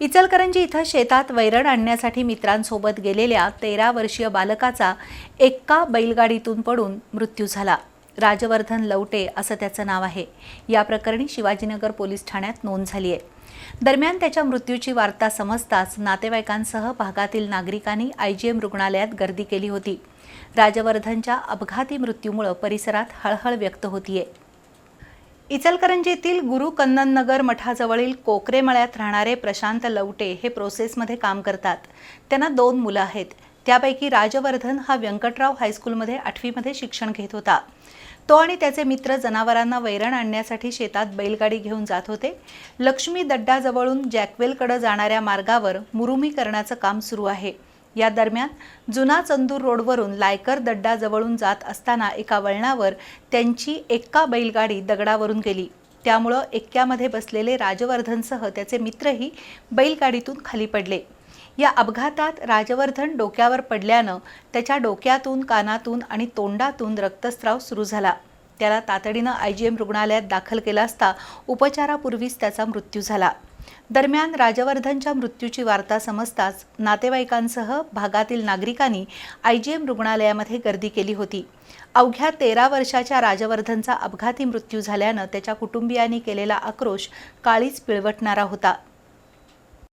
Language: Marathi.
इचलकरंजी इथं शेतात वैरण आणण्यासाठी मित्रांसोबत गेलेल्या तेरा वर्षीय बालकाचा एक्का बैलगाडीतून पडून मृत्यू झाला. राजवर्धन लवटे असं त्याचं नाव आहे. या प्रकरणी शिवाजीनगर पोलीस ठाण्यात नोंद झाली आहे. दरम्यान त्याच्या मृत्यूची वार्ता समजताच नातेवाईकांसह भागातील नागरिकांनी आय जी एम रुग्णालयात गर्दी केली होती. राजवर्धनच्या अपघाती मृत्यूमुळं परिसरात हळहळ व्यक्त होतीये. इचलकरंजीतील गुरु कन्नन नगर मठाजवळील कोकरे मळ्यात राहणारे प्रशांत लवटे हे प्रोसेसमध्ये काम करतात. त्यांना दोन मुलं आहेत. त्यापैकी राजवर्धन हा व्यंकटराव हायस्कूलमध्ये आठवीमध्ये शिक्षण घेत होता. तो आणि त्याचे मित्र जनावरांना वैरण आणण्यासाठी शेतात बैलगाडी घेऊन जात होते. लक्ष्मी दड्डाजवळून जॅकवेलकडे जाणाऱ्या मार्गावर मुरुमीकरणाचं काम सुरू आहे. या दरम्यान जुना चंदूर रोडवरून लायकर दड्डाजवळून जात असताना एका वळणावर त्यांची एक्का बैलगाडी दगडावरून गेली. त्यामुळं एक्क्यामध्ये बसलेले राजवर्धनसह त्याचे मित्रही बैलगाडीतून खाली पडले. या अपघातात राजवर्धन डोक्यावर पडल्यानं त्याच्या डोक्यातून कानातून आणि तोंडातून रक्तस्राव सुरू झाला. त्याला तातडीनं आय जी एम रुग्णालयात दाखल केला असता उपचारापूर्वीच त्याचा मृत्यू झाला. दरम्यान राजवर्धनच्या मृत्यूची वार्ता समजताच नातेवाईकांसह भागातील नागरिकांनी आय जी एम रुग्णालयामध्ये गर्दी केली होती. अवघ्या तेरा वर्षाच्या राजवर्धनचा अपघाती मृत्यू झाल्यानं त्याच्या कुटुंबियांनी केलेला आक्रोश काळीच पिळवटणारा होता.